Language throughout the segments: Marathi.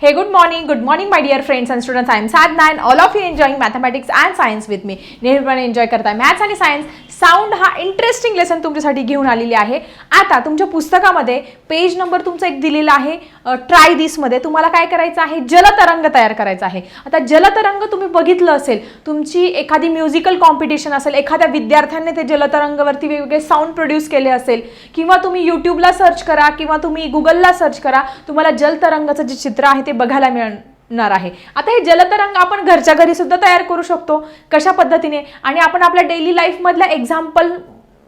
Hey, good morning. Good morning, my dear friends and students. I am Sadna and all of you enjoying mathematics and science with me. नेहमीप्रमाणे एन्जॉय करताय मॅथ्स आणि सायन्स साऊंड हा इंटरेस्टिंग लेसन तुमच्यासाठी घेऊन आलेली आहे आता तुमच्या पुस्तकामध्ये पेज नंबर तुमचा एक दिलेला आहे ट्राय दिसमध्ये तुम्हाला काय करायचं आहे? जलतरंग तयार करायचा आहे. आता जलतरंग तुम्ही बघितलं असेल तुमची एखादी म्युझिकल कॉम्पिटिशन असेल एखाद्या विद्यार्थ्याने ते जलतरंगवरती वेगवेगळे साऊंड प्रोड्यूस केले असेल किंवा तुम्ही यूट्यूबला सर्च करा किंवा तुम्ही गुगलला सर्च करा तुम्हाला जलतरंगाचं जे चित्र आहे ते बघायला मिळणार आहे. आता हे जलतरंग आपण घरच्या घरी सुद्धा तयार करू शकतो कशा पद्धतीने? आणि आपण आपल्या डेली लाईफमधल्या एक्झाम्पल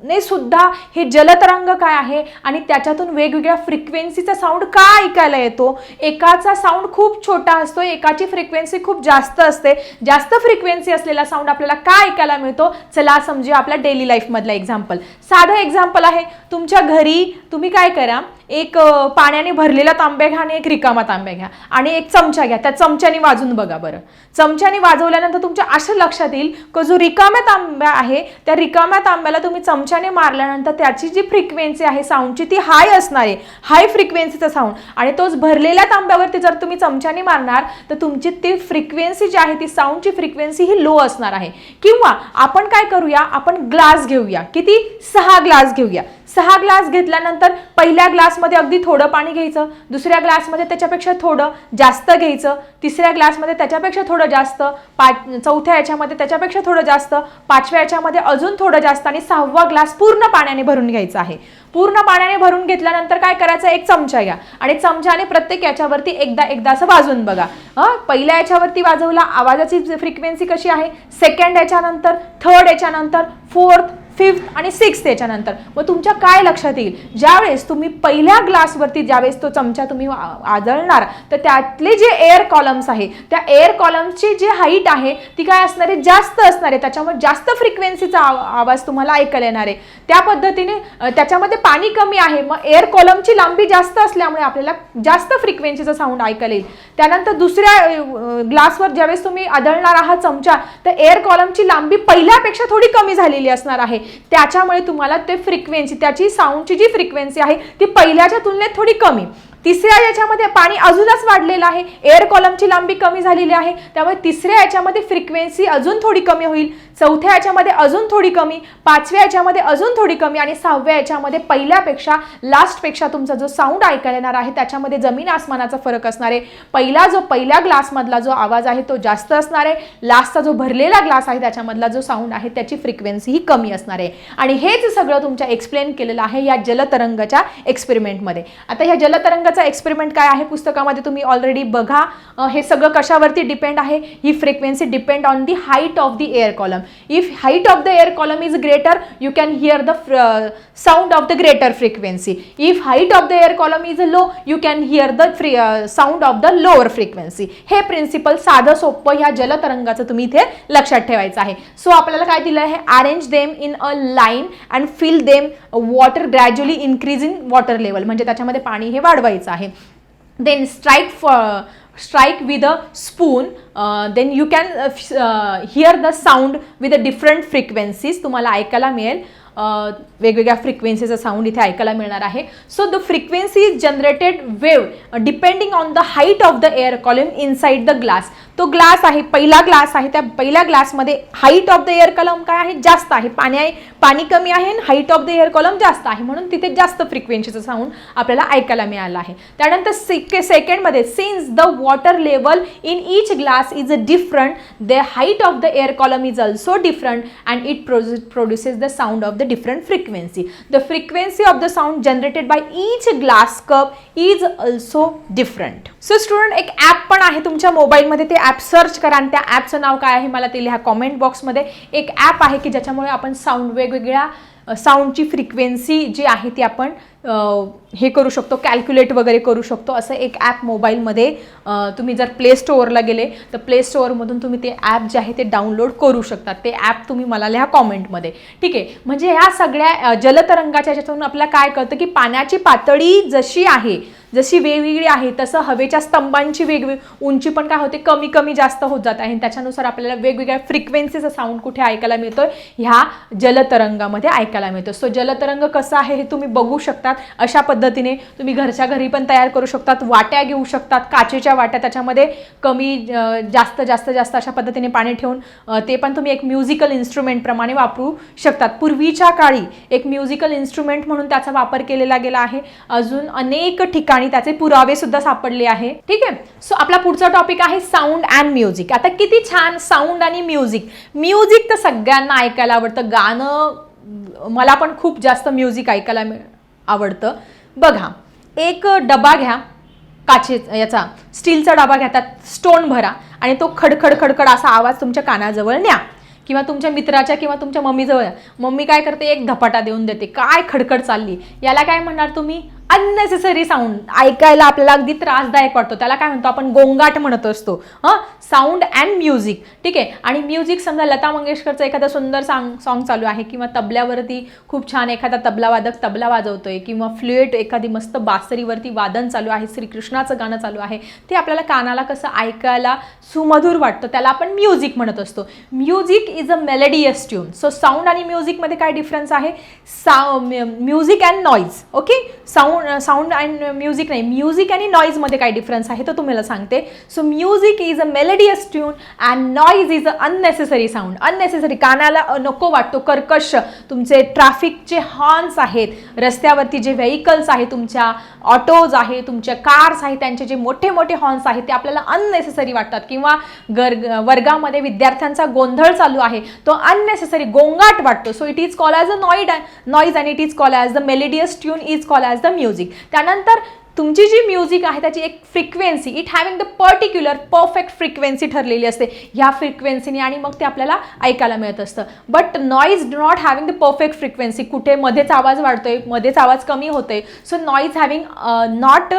ने सुद्धा हे जलतरंग काय आहे आणि त्याच्यातून वेगवेगळ्या फ्रिक्वेन्सीचा साऊंड का ऐकायला येतो? एकाचा साऊंड खूप छोटा असतो एकाची फ्रिक्वेन्सी खूप जास्त असते. जास्त फ्रिक्वेन्सी असलेला साऊंड आपल्याला का ऐकायला मिळतो? चला समजूया आपल्या डेली लाईफमधला एक्झाम्पल साधं एक्झाम्पल आहे तुमच्या घरी तुम्ही काय करा? एक पाण्याने भरलेला तांब्या घ्या आणि एक रिकामा तांब्या घ्या. आणि एक चमचा घ्या. त्या चमच्याने वाजून बघा बरं. चमच्याने वाजवल्यानंतर तुमच्या असं लक्षात येईल की जो रिकाम्या तांब्या आहे त्या रिकाम्या तांब्याला तुम्ही चमच्याने मारल्यानंतर त्याची जी फ्रिक्वेन्सी आहे साऊंडची ती हाय असणार आहे. हाय फ्रिक्वेन्सीचा साऊंड आणि तोच भरलेल्या तांब्यावरती जर तुम्ही चमच्याने मारणार तर तुमची ती फ्रिक्वेन्सी जी आहे ती साऊंडची फ्रिक्वेन्सी ही लो असणार आहे. किंवा आपण काय करूया आपण ग्लास घेऊया. किती? सहा ग्लास घेऊया. सहा ग्लास घेतल्यानंतर पहिल्या ग्लासमध्ये अगदी थोडं पाणी घ्यायचं दुसऱ्या ग्लासमध्ये त्याच्यापेक्षा थोडं जास्त घ्यायचं तिसऱ्या ग्लासमध्ये त्याच्यापेक्षा थोडं जास्त पाच चौथ्या याच्यामध्ये त्याच्यापेक्षा थोडं जास्त पाचव्या याच्यामध्ये अजून थोडं जास्त आणि सहावा ग्लास पूर्ण पाण्याने भरून घ्यायचा आहे. पूर्ण पाण्याने भरून घेतल्यानंतर काय करायचं? एक चमचा घ्या. आणि चमच्याने प्रत्येक याच्यावरती एकदा एकदा असं वाजवून बघा. हां? पहिल्या याच्यावरती वाजवला आवाजाची फ्रिक्वेन्सी कशी आहे? सेकंड याच्यानंतर थर्ड याच्यानंतर फोर्थ फिफ्थ आणि सिक्स्थ याच्यानंतर. मग तुमच्या काय लक्षात येईल? ज्यावेळेस तुम्ही पहिल्या ग्लासवरती ज्यावेळेस तो चमचा तुम्ही आदळणार तर त्यातले जे एअर कॉलम्स आहे त्या एअर कॉलम्सची जी हाईट आहे ती काय असणार? आहे जास्त असणार. आहे त्याच्यामुळे जास्त फ्रिक्वेन्सीचा आवाज तुम्हाला ऐकायला येणार आहे. त्या पद्धतीने त्याच्यामध्ये पाणी कमी आहे. मग एअर कॉलमची लांबी जास्त असल्यामुळे आपल्याला जास्त फ्रिक्वेन्सीचा साऊंड ऐकायला येईल. त्यानंतर दुसऱ्या ग्लासवर ज्यावेळेस तुम्ही आदळणार आहात चमचा तर एअर कॉलमची लांबी पहिल्यापेक्षा थोडी कमी झालेली असणार आहे. त्याच्यामुळे तुम्हाला ते फ्रिक्वेन्सी त्याची साऊंडची जी फ्रिक्वेन्सी आहे ती पहिल्याच्या तुलनेत थोडी कमी. तिसऱ्या याच्यामध्ये पाणी अजूनच वाढलेलं आहे. एअर कॉलमची लांबी कमी झालेली आहे. त्यामुळे तिसऱ्या याच्यामध्ये फ्रिक्वेन्सी अजून थोडी कमी होईल. चौथ्या याच्यामध्ये अजून थोडी कमी. पाचव्या याच्यामध्ये अजून थोडी कमी. आणि सहाव्या याच्यामध्ये पहिल्यापेक्षा लास्टपेक्षा तुमचा जो साऊंड ऐकायला येणार आहे त्याच्यामध्ये जमीन आसमानाचा फरक असणार आहे. पहिला जो पहिल्या ग्लासमधला जो आवाज आहे तो जास्त असणार आहे. लास्टचा जो भरलेला ग्लास आहे त्याच्यामधला जो साऊंड आहे त्याची फ्रिक्वेन्सी ही कमी असणार आहे. आणि हेच सगळं तुमच्या एक्सप्लेन केलेलं आहे या जलतरंगाच्या एक्सपेरिमेंटमध्ये आता ह्या पुस्तकाचा एक्सपेरिमेंट काय आहे? पुस्तकामध्ये तुम्ही ऑलरेडी बघा. हे सगळं कशावरती डिपेंड आहे? ही frequency depend on the height of the air column if height of the air column is greater you can hear the sound of the greater frequency if height of the air column is low you can hear the free sound of the lower frequency हे प्रिन्सिपल साधं सोपं ह्या जलतरंगाचं तुम्ही इथे लक्षात ठेवायचं आहे. सो आपल्याला काय दिलं आहे? Arrange them in a line and fill them water gradually increasing water level म्हणजे त्याच्यामध्ये पाणी हे वाढवायचं. करायचं आहे. Then strike for strike with a spoon then you can hear the sound with a different frequencies तुम्हाला ऐकायला मिळेल. वेगवेगळ्या फ्रिक्वेन्सीचा साऊंड इथे ऐकायला मिळणार आहे. So the frequency is generated wave depending on the height of the air column inside the glass तो ग्लास आहे पहिला ग्लास आहे त्या पहिल्या ग्लासमध्ये height of the air column काय आहे? जास्त आहे. पाणी आहे पाणी कमी आहे आणि height of the air column जास्त आहे. म्हणून तिथे जास्त फ्रिक्वेन्सीचं साऊंड आपल्याला ऐकायला मिळालं आहे. त्यानंतर सेके सेकंडमध्ये since the water level in each glass is a different the height of the air column is also different and it produces the sound of the different frequency the frequency of the sound generated by each glass cup is also different so student एक ॲप पण आहे तुमच्या मोबाईलमध्ये ते ॲप सर्च करा आणि त्या ॲपचं नाव काय आहे? मला ते लिहा कॉमेंट बॉक्समध्ये एक ॲप आहे की ज्याच्यामुळे आपण साऊंड वेगवेगळ्या साऊंडची फ्रिक्वेन्सी जी आहे ती आपण हे करू शकतो कॅल्क्युलेट वगैरे करू शकतो. असं एक ॲप मोबाईलमध्ये तुम्ही जर प्ले स्टोअरला गेले तर प्ले स्टोअरमधून तुम्ही ते ॲप जे आहे ते डाउनलोड करू शकता. ते ॲप तुम्ही मला लिहा कॉमेंटमध्ये ठीक आहे? म्हणजे ह्या सगळ्या जलतरंगाच्या ह्याच्यातून आपल्याला काय कळतं की पाण्याची पातळी जशी आहे जशी वेगवेगळी आहे तसं हवेच्या स्तंभांची वेगवेगळी उंची पण काय होते कमी कमी जास्त होत जात. आहे आणि त्याच्यानुसार आपल्याला वेगवेगळ्या फ्रिक्वेन्सीचा साऊंड कुठे ऐकायला मिळतोय ह्या जलतरंगामध्ये ऐकायला मिळतो. सो जलतरंग कसं आहे हे तुम्ही बघू शकतात. अशा पद्धतीने तुम्ही घरच्या घरी पण तयार करू शकतात वाट्या घेऊ शकतात काचेच्या वाट्या त्याच्यामध्ये कमी जास्त जास्त जास्त अशा पद्धतीने पाणी ठेवून ते पण तुम्ही एक म्युझिकल इन्स्ट्रुमेंट प्रमाणे वापरू शकतात. पूर्वीच्या काळी एक म्युझिकल इन्स्ट्रुमेंट म्हणून त्याचा वापर केलेला गेला आहे. अजून अनेक ठिकाणी आणि त्याचे पुरावे सुद्धा सापडले आहे. ठीक आहे? सो आपला पुढचा टॉपिक आहे साऊंड अँड म्युझिक आता किती छान साऊंड आणि म्युझिक म्युझिक तर सगळ्यांना ऐकायला आवडतं. गाणं मला पण खूप जास्त म्युझिक ऐकायला मिळ- आवडतं. बघा एक डबा घ्या. काचे याचा स्टीलचा डबा घ्या त्यात स्टोन भरा. आणि तो खडखड खडखड असा आवाज तुमच्या कानाजवळ न्या. किंवा तुमच्या मित्राच्या किंवा तुमच्या मम्मीजवळ या. मम्मी काय करते? एक धपाटा देऊन देते. काय खडखड चालली. याला काय म्हणणार तुम्ही? अननेसेसरी साऊंड ऐकायला आपल्याला अगदी त्रासदायक वाटतो. त्याला काय म्हणतो आपण? गोंगाट म्हणत असतो. हां? साऊंड अँड म्युझिक ठीक आहे? आणि म्युझिक समजा लता मंगेशकरचं एखादं सुंदर सांग सॉन्ग चालू आहे किंवा तबल्यावरती खूप छान एखादा तबलावादक तबला वाजवतोय किंवा फ्लुएट एखादी मस्त बासरीवरती वादन चालू आहे श्रीकृष्णाचं गाणं चालू आहे ते आपल्याला कानाला कसं ऐकायला सुमधुर वाटतं त्याला आपण म्युझिक म्हणत असतो. Music is a melodious tune so sound आणि म्युझिकमध्ये काय डिफरन्स आहे? सा music and noise okay sound sound and music नाही. म्युझिक आणि नॉईजमध्ये काय डिफरन्स आहे तो तुम्हाला सांगते. So music is a melodious tune and noise is a unnecessary sound unnecessary कानाला नको वाटतो. कर्कश. तुमचे ट्रॅफिकचे हॉर्न्स आहेत. रस्त्यावरती जे व्हेकल्स आहे तुमच्या ऑटोज आहे तुमच्या कार्स आहेत त्यांचे जे मोठे मोठे हॉर्न्स आहेत ते आपल्याला अननेसेसरी वाटतात. किंवा गर वर्गामध्ये विद्यार्थ्यांचा गोंधळ चालू आहे तो अननेसेसरी गोंगाट वाटतो. So it is call as a noise noise and it is call as the melodious tune is call as the music music त्यानंतर तुमची जी म्युझिक आहे त्याची एक frequency it having the particular perfect frequency ठरलेली असते. ह्या फ्रिक्वेन्सीने आणि मग ते आपल्याला ऐकायला मिळत असतं. But noise not having the perfect frequency कुठे मध्येच आवाज वाढतोय मध्येच आवाज कमी होतोय. So noise having not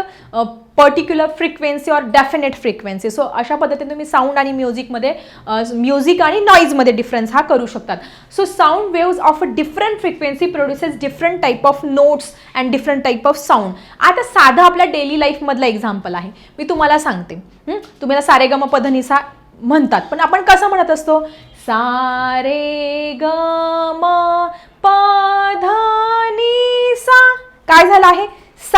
particular frequency or definite frequency so अशा पद्धतीने तुम्ही साऊंड आणि म्युझिकमध्ये म्युझिक आणि नॉईजमध्ये डिफरन्स हा करू शकतात. So sound waves of a different frequency produces different type of notes and different type of sound आता साधा आपल्या डेली लाईफमधला एक्झाम्पल आहे. मी तुम्हाला सांगते. हं? तुम्हाला सारेगम पधनिसा म्हणतात. पण आपण कसं म्हणत असतो? सारे ग म सा काय झालं आहे?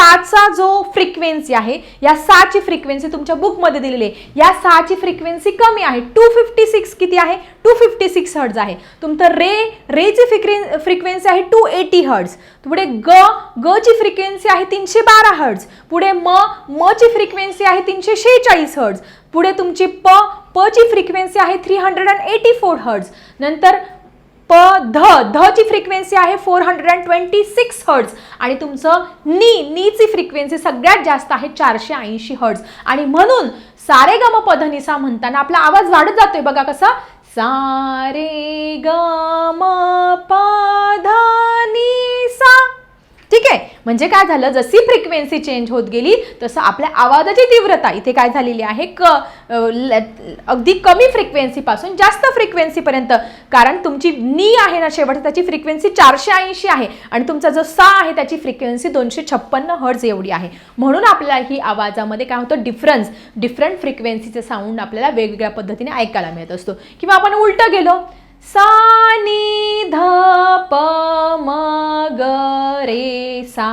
सातचा जो फ्रिक्वेन्सी आहे या सहाची फ्रिक्वेन्सी तुमच्या बुकमध्ये दिलेली आहे. या सहाची फ्रिक्वेन्सी कमी आहे. टू फिफ्टी सिक्स किती आहे? टू फिफ्टी सिक्स हर्ड्स आहे. तुमचं रे रेची फ्रिक्वेन फ्रिक्वेन्सी आहे टू एटी हर्ड्स पुढे ग ग ची फ्रिक्वेन्सी आहे तीनशे बारा हर्ड्स पुढे म मची फ्रिक्वेन्सी आहे तीनशे शेहेचाळीस हर्ड्स पुढे तुमची प पची फ्रिक्वेन्सी आहे three hundred and eighty four hertz नंतर प ध ध ची फ्रिक्वेन्सी आहे four hundred and twenty six hertz आणि तुमचं नी नीची फ्रिक्वेन्सी सगळ्यात जास्त आहे चारशे ऐंशी हर्ड्स आणि म्हणून सारे गम पधनिसा म्हणताना आपला आवाज वाढत जातोय. बघा कसा? सारे ग म ठीक आहे? म्हणजे काय झालं? जशी फ्रिक्वेन्सी चेंज होत गेली तसं आपल्या आवाजाची तीव्रता इथे काय झालेली आहे? क ल- अगदी कमी फ्रिक्वेन्सीपासून जास्त फ्रिक्वेन्सीपर्यंत कारण तुमची नी आहे ना शेवट त्याची फ्रिक्वेन्सी चारशे ऐंशी आहे. आणि तुमचा जो सा आहे त्याची फ्रिक्वेन्सी दोनशे छप्पन्न हर्ज एवढी आहे. म्हणून आपल्याला ही आवाजामध्ये काय होतं? डिफरन्स डिफरंट फ्रिक्वेन्सीचे साऊंड आपल्याला वेगवेगळ्या पद्धतीने ऐकायला मिळत असतो. किंवा आपण उलटं गेलो सा नी ध प म ग रे सा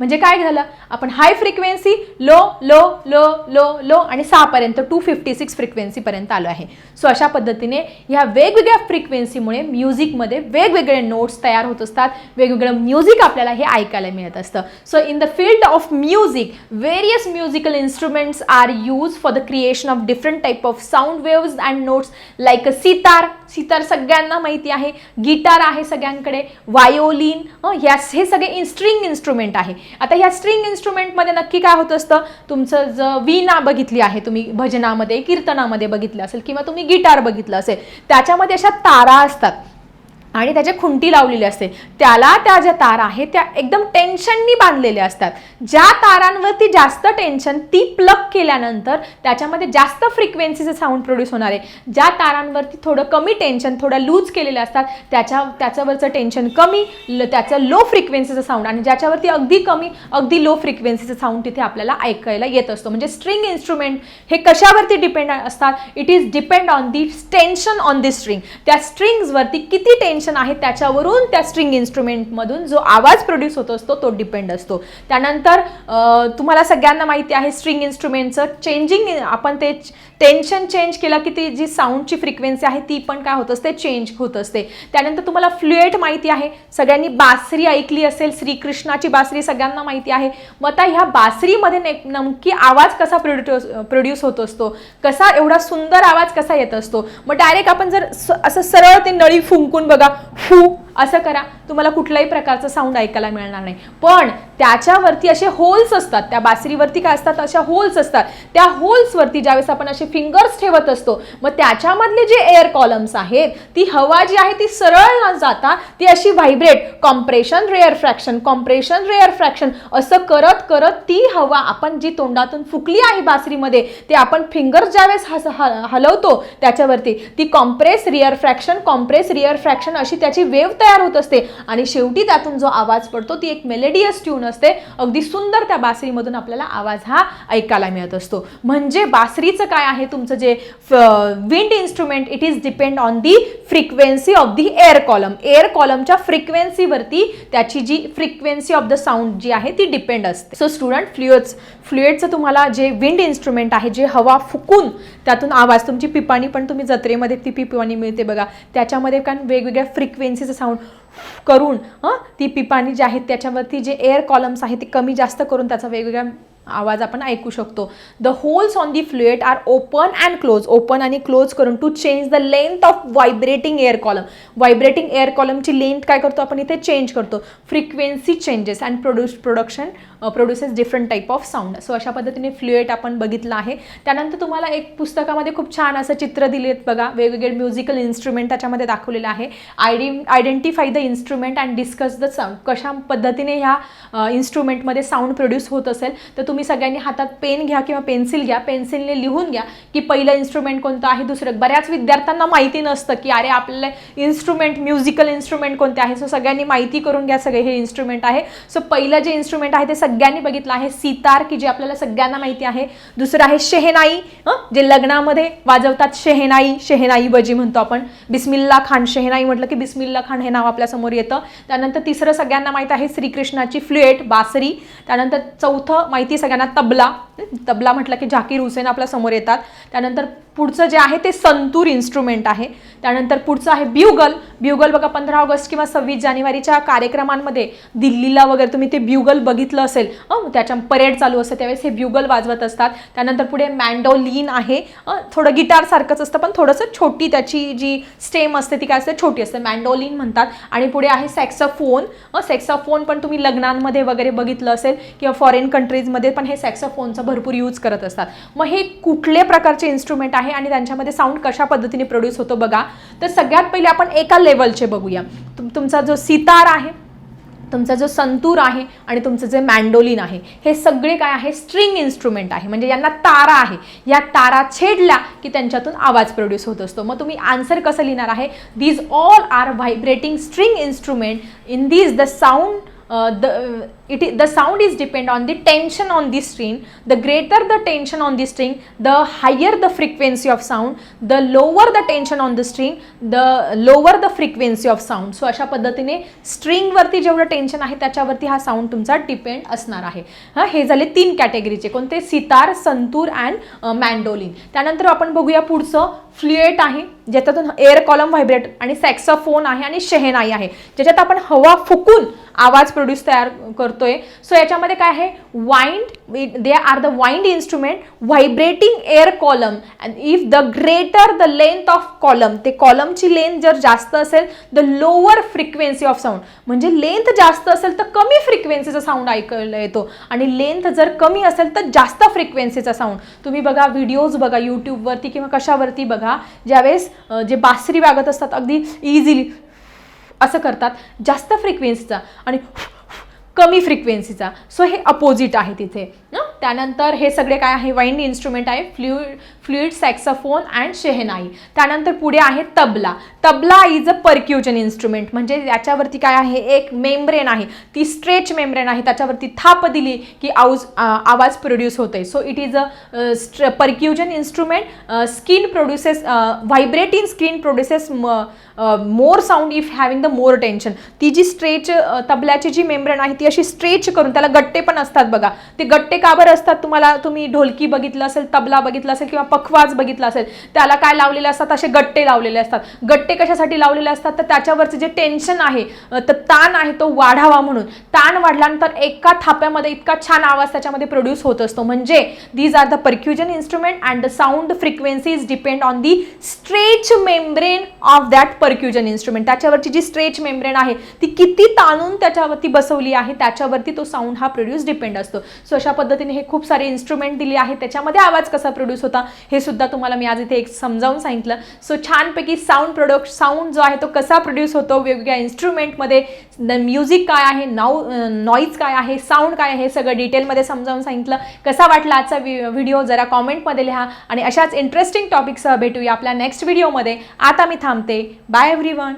म्हणजे काय झालं? आपण high frequency low low low low low आणि सहापर्यंत टू फिफ्टी सिक्स फ्रिक्वेन्सीपर्यंत आलो आहे. सो अशा पद्धतीने ह्या वेगवेगळ्या फ्रिक्वेन्सीमुळे म्युझिकमध्ये वेगवेगळे नोट्स तयार होत असतात. वेगवेगळं म्युझिक आपल्याला हे ऐकायला मिळत असतं. So in the field of music various musical instruments are use for the creation of different type of sound waves and notes like a sitar sitar सगळ्यांना माहिती आहे. गिटार आहे सगळ्यांकडे. वायोलिन ह्या हे सगळे स्ट्रिंग इन्स्ट्रुमेंट आहे. आता ह्या स्ट्रिंग इन्स्ट्रुमेंटमध्ये नक्की काय होत असतं? तुमचं ज वीणा बघितली आहे तुम्ही भजनामध्ये कीर्तनामध्ये बघितलं असेल किंवा तुम्ही गिटार बघितलं असेल त्याच्यामध्ये अशा तारा असतात. आणि त्याच्या खुंटी लावलेली असते. त्याला त्या ज्या तारा आहेत त्या एकदम टेन्शननी बांधलेल्या असतात. ज्या तारांवरती जास्त टेन्शन ती प्लग केल्यानंतर त्याच्यामध्ये जास्त फ्रिक्वेन्सीचं साऊंड प्रोड्यूस होणार आहे. ज्या तारांवरती थोडं कमी टेन्शन थोडं लूज केलेले असतात त्याच्या त्याच्यावरचं टेन्शन कमी ल त्याचं लो फ्रिक्वेन्सीचं साऊंड आणि ज्याच्यावरती अगदी कमी अगदी लो फ्रिक्वेन्सीचं साऊंड तिथे आपल्याला ऐकायला येत असतो. म्हणजे स्ट्रिंग इन्स्ट्रुमेंट हे कशावरती डिपेंड असतात? It is depend on the tension on the string त्या स्ट्रिंग्सवरती किती टेन्शन टेन्शन आहे त्याच्यावरून त्या स्ट्रिंग इन्स्ट्रुमेंटमधून जो आवाज प्रोड्यूस होत असतो तो डिपेंड असतो. त्यानंतर तुम्हाला सगळ्यांना माहिती आहे स्ट्रिंग इन्स्ट्रुमेंटचं चेंजिंग आपण ते टेन्शन चेंज केलं की ती जी साऊंडची फ्रिक्वेन्सी आहे ती पण काय होत असते? चेंज होत असते. त्यानंतर तुम्हाला फ्लुएट माहिती आहे. सगळ्यांनी बासरी ऐकली असेल श्रीकृष्णाची बासरी सगळ्यांना माहिती आहे. मग आता ह्या बासरीमध्ये ने- नमकी आवाज कसा प्रोड्युस प्रोड्यूस होत असतो? कसा एवढा सुंदर आवाज कसा येत असतो? मग डायरेक्ट आपण जर असं सरळ ते नळी फुंकून बघा फू असं करा. तुम्हाला कुठल्याही प्रकारचं साऊंड ऐकायला मिळणार नाही. पण त्याच्यावरती असे होल्स असतात. त्या बासरीवरती काय असतात? अशा होल्स असतात. त्या होल्सवरती ज्यावेळेस आपण असे फिंगर्स ठेवत असतो मग त्याच्यामधले जे एअर कॉलम्स आहेत ती हवा जी आहे ती सरळ न जाता ती अशी vibrate compression rarefaction compression rarefaction असं करत करत ती हवा आपण जी तोंडातून फुकली आहे बासरीमध्ये ते आपण फिंगर ज्यावेळेस हस ह- हलवतो त्याच्यावरती ती compress rarefaction compress rarefaction अशी त्याची वेव तयार होत असते. आणि शेवटी त्यातून जो आवाज पडतो ती एक मेलेडियस ट्यून असते. अगदी सुंदर त्या बासरीमधून आपल्याला आवाज हा ऐकायला मिळत असतो. म्हणजे बासरीचं काय आहे? तुमचं जे wind instrument it is depend on the frequency of the air column air कॉलमच्या फ्रिक्वेन्सीवरती त्याची जी फ्रिक्वेन्सी ऑफ द साऊंड जी आहे ती डिपेंड असते. सो स्टुडंट फ्लुएट्स फ्लुएटचं तुम्हाला जे विंड इन्स्ट्रुमेंट आहे जे हवा फुकून त्यातून आवाज तुमची पिपाणी पण तुम्ही जत्रेमध्ये ती पिपाणी मिळते बघा. त्याच्यामध्ये कारण वेगवेगळ्या फ्रिक्वेन्सीचं साऊंड करून हं ती पिपाणी जी आहेत त्याच्यावरती जे एअर कॉलम्स आहेत ते कमी जास्त करून त्याचा वेगवेगळ्या आवाज आपण ऐकू शकतो. The holes on the flute are open and close open आणि क्लोज करून to change the length of vibrating air column vibrating air कॉलमची length काय करतो आपण? इथे चेंज करतो. Frequency changes and produce production produces different type of sound so अशा पद्धतीने फ्लुएट आपण बघितलं आहे. त्यानंतर तुम्हाला एक पुस्तकामध्ये खूप छान असं चित्र दिलेत बघा. वेगवेगळे म्युझिकल इन्स्ट्रुमेंट त्याच्यामध्ये दाखवलेलं आहे. ID identify the instrument and discuss the sound कशा पद्धतीने ह्या इन्स्ट्रुमेंटमध्ये साऊंड प्रोड्यूस होत असेल. तर तुम्ही सगळ्यांनी हातात पेन घ्या किंवा पेन्सिल घ्या. पेन्सिलने लिहून घ्या की पहिलं इन्स्ट्रुमेंट कोणतं आहे दुसरं. बऱ्याच विद्यार्थ्यांना माहिती नसतं की अरे आपल्याला इन्स्ट्रुमेंट म्युझिकल इन्स्ट्रुमेंट कोणते आहे? सो सगळ्यांनी माहिती करून घ्या सगळे हे इन्स्ट्रुमेंट आहे. सो पहिलं जे इन्स्ट्रुमेंट आहे ते सगळ्यांनी बघितलं आहे. सितार की जे आपल्याला सगळ्यांना माहिती आहे. दुसरं आहे शेहेनाई. जे लग्नामध्ये वाजवतात शेहेनाई शेहेनाई बजी म्हणतो आपण. बिस्मिल्ला खान शेहेनाई म्हटलं की बिस्मिल्ला खान हे नाव आपल्यासमोर येतं. त्यानंतर तिसरं सगळ्यांना माहीत आहे श्रीकृष्णाची फ्लुएट बासरी. त्यानंतर चौथं माहिती सगळ्यांना तबला. तबला म्हटलं की झाकीर हुसेन आपल्यासमोर येतात. त्यानंतर पुढचं जे आहे ते संतूर इन्स्ट्रुमेंट आहे. त्यानंतर पुढचं आहे ब्युगल. ब्युगल बघा पंधरा ऑगस्ट किंवा सव्वीस जानेवारीच्या कार्यक्रमांमध्ये दिल्लीला वगैरे तुम्ही ते ब्युगल बघितलं असेल. त्याच्या परेड चालू असते त्यावेळेस हे ब्युगल वाजवत असतात. त्यानंतर पुढे मँडोलिन आहे. थोडं गिटारसारखंच असतं पण थोडंसं छोटी त्याची जी स्टेम असते ती काय असते छोटी असते. मँडोलिन म्हणतात. आणि पुढे आहे सॅक्सोफोन. सॅक्सोफोन पण तुम्ही लग्नांमध्ये वगैरे बघितलं असेल किंवा फॉरेन कंट्रीजमध्ये पण हे सॅक्सोफोनचं भरपूर यूज करत असतात. मग हे कुठले प्रकारचे इन्स्ट्रुमेंट आहे आणि त्यांच्यामध्ये साऊंड कशा पद्धतीने प्रोड्यूस होतो बघा. तर सगळ्यात पहिले आपण एका लेवलचे बघूया. तुम तुमचा जो सितार आहे तुमचा जो संतूर आहे आणि तुमचं जे मँडोलिन आहे हे सगळे काय आहे? स्ट्रिंग इन्स्ट्रुमेंट आहे. म्हणजे यांना तारा आहे. या तारा छेडल्या की त्यांच्यातून आवाज प्रोड्यूस होत असतो. मग तुम्ही आन्सर कसं लिहिणार आहे? These all are vibrating string instrument in these the sound the it is, the sound is depend on the tension on the string the greater the tension on the string the higher the frequency of sound the lower the tension on the string the lower the frequency of sound so अशा पद्धतीने स्ट्रिंग वरती जेवढं टेन्शन आहे त्याच्यावरती हा साऊंड तुमचा डिपेंड असणार आहे हां हे झाले तीन कॅटेगरीचे कोणते सितार संतूर अँड मँडोलिन त्यानंतर आपण बघूया पुढचं फ्लुएट आहे ज्याच्यातून एअर कॉलम व्हायब्रेट आणि सॅक्सोफोन आहे आणि शहेनाई आहे ज्याच्यात आपण हवा फुकून आवाज प्रोड्यूस तयार करतो करतोय. सो याच्यामध्ये काय आहे? Wind they are the wind instrument vibrating air column and if the greater the length of column ते कॉलमची लेंथ जर जास्त असेल the lower frequency of sound म्हणजे लेंथ जास्त असेल तर कमी फ्रिक्वेन्सीचा साऊंड ऐकायला येतो. आणि लेंथ जर कमी असेल तर जास्त फ्रिक्वेन्सीचा साऊंड तुम्ही बघा व्हिडिओज बघा यूट्यूबवरती किंवा कशावरती बघा. ज्यावेळेस जे बासरी वागत असतात अगदी इझिली असं करतात. जास्त फ्रिक्वेन्सीचा आणि कमी फ्रिक्वेन्सीचा सो हे अपोजिट आहे तिथे हं? त्यानंतर हे सगळे काय आहे? वाईंड इन्स्ट्रुमेंट आहे फ्ल्युइड फ्लुइड सॅक्सफोन अँड शेहनाई. त्यानंतर पुढे आहे tabla. Tabla is a percussion instrument म्हणजे याच्यावरती काय आहे? एक मेम्ब्रेन आहे. ती स्ट्रेच मेम्ब्रेन आहे. त्याच्यावरती थाप दिली की आऊज आवाज प्रोड्यूस होते so it is a percussion instrument skin produces vibrating skin produces more sound if having the more tension ती जी स्ट्रेच तबल्याची जी मेम्ब्रेन आहे ती अशी स्ट्रेच करून त्याला गट्टे पण असतात बघा. ते गट्टे का बरं असतात तुम्हाला तुम्ही ढोलकी बघितलं असेल तबला बघितला असेल किंवा पखवाज बघितला असेल त्याला काय लावलेले असतात? असे गट्टे लावलेले असतात. गट्टे कशासाठी लावलेले असतात? तर त्याच्यावरचं जे टेन्शन आहे तर ताण आहे तो वाढावा म्हणून. ताण वाढल्यानंतर एका थाप्यामध्ये इतका छान आवाज त्याच्यामध्ये प्रोड्यूस होत असतो. म्हणजे these are the percussion instrument and the sound frequencies depend on the stretch membrane of that percussion instrument त्याच्यावरची जी स्ट्रेच मेम्ब्रेन आहे ती किती ताणून त्याच्यावरती बसवली आहे त्याच्यावरती तो साऊंड हा प्रोड्यूस डिपेंड असतो. सो अशा पद्धतीने हे खूप सारे इन्स्ट्रुमेंट दिले आहेत. त्याच्यामध्ये आवाज कसा प्रोड्यूस होता हे सुद्धा तुम्हाला मी आज इथे एक समजावून सांगितलं. सो छानपैकी साऊंड प्रोडक्ट साऊंड जो आहे तो कसा प्रोड्यूस होतो वेगवेगळ्या इन्स्ट्रुमेंटमध्ये म्युझिक काय आहे नाऊ नॉईज काय आहे साऊंड काय आहे सगळं डिटेलमध्ये समजावून सांगितलं. कसा वाटला आजचा व्हिडिओ जरा कॉमेंटमध्ये लिहा. आणि अशाच इंटरेस्टिंग टॉपिकसह भेटूया आपल्या नेक्स्ट व्हिडिओमध्ये आता मी थांबते. Bye every one